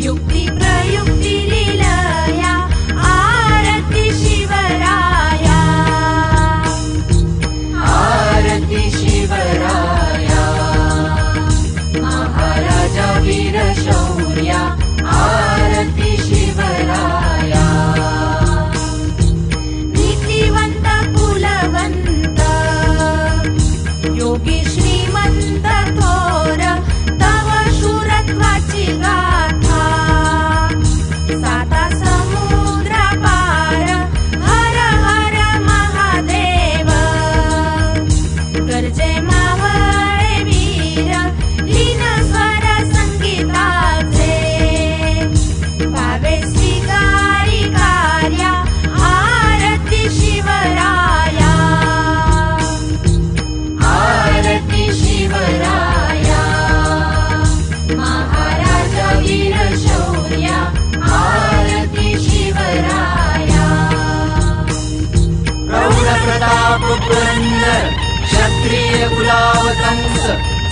You'll be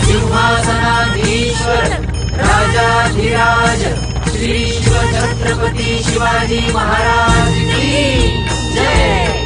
सिंहासनाधीश्वर राजाधिराज श्री शिव छत्रपती शिवाजी महाराज की जय।